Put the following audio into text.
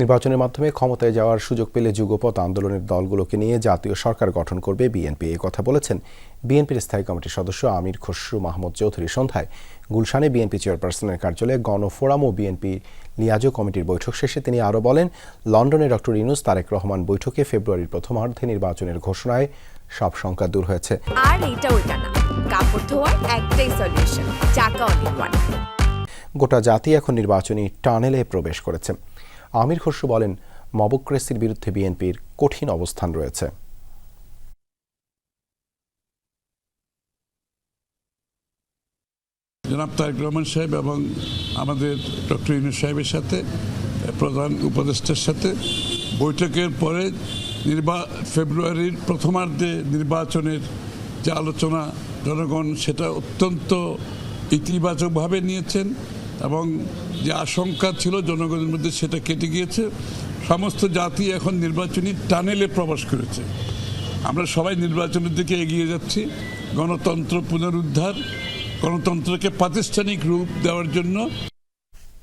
নির্বাচনের মাধ্যমে ক্ষমতায় যাওয়ার সুযোগ পেলে যুগপথ আন্দোলনের দলগুলোকে নিয়ে জাতীয় সরকার গঠন করবে বিএনপি। এ কথা বলেছেন বিএনপির স্থায়ী কমিটির সদস্য আমির খসরু মাহমুদ চৌধুরী। সন্ধ্যায় গুলশানে বিএনপি চেয়ারপারসনের কার্যালয়ে গণফোরাম ও বিএনপি লিয়াজো কমিটির বৈঠক শেষে তিনি আরও বলেন লন্ডনে ডক্টর ইনুস তারেক রহমান বৈঠকে ফেব্রুয়ারির প্রথমার্ধে নির্বাচনের ঘোষণায় সব শঙ্কা দূর হয়েছে। আর এইটা ওইটা না কাপড় ধোয়ার একটাই সলিউশন চাকা অনেক গোটা জাতি এখন নির্বাচনী টানেলে প্রবেশ করেছে। আমির খসরু বলেন, মবক্রেসির বিরুদ্ধে বিএনপির কঠিন অবস্থান রয়েছে। জনাব তারেক রহমান সাহেব এবং আমাদের ডক্টর ইউনুস সাহেবের সাথে, প্রধান উপদেষ্টার সাথে বৈঠকের পরে নির্বা, ফেব্রুয়ারির প্রথমার্ধে নির্বাচনের যে আলোচনা জনগণ সেটা অত্যন্ত ইতিবাচকভাবে নিয়েছেন। এবং যে আশঙ্কা ছিল জনগণের মধ্যে সেটা কেটে গিয়েছে। সমস্ত জাতি এখন নির্বাচনী টানেলে প্রবেশ করেছে। আমরা সবাই নির্বাচনের দিকে এগিয়ে যাচ্ছি। গণতন্ত্র পুনরুদ্ধার, গণতন্ত্রকে প্রাতিষ্ঠানিক রূপ দেওয়ার জন্য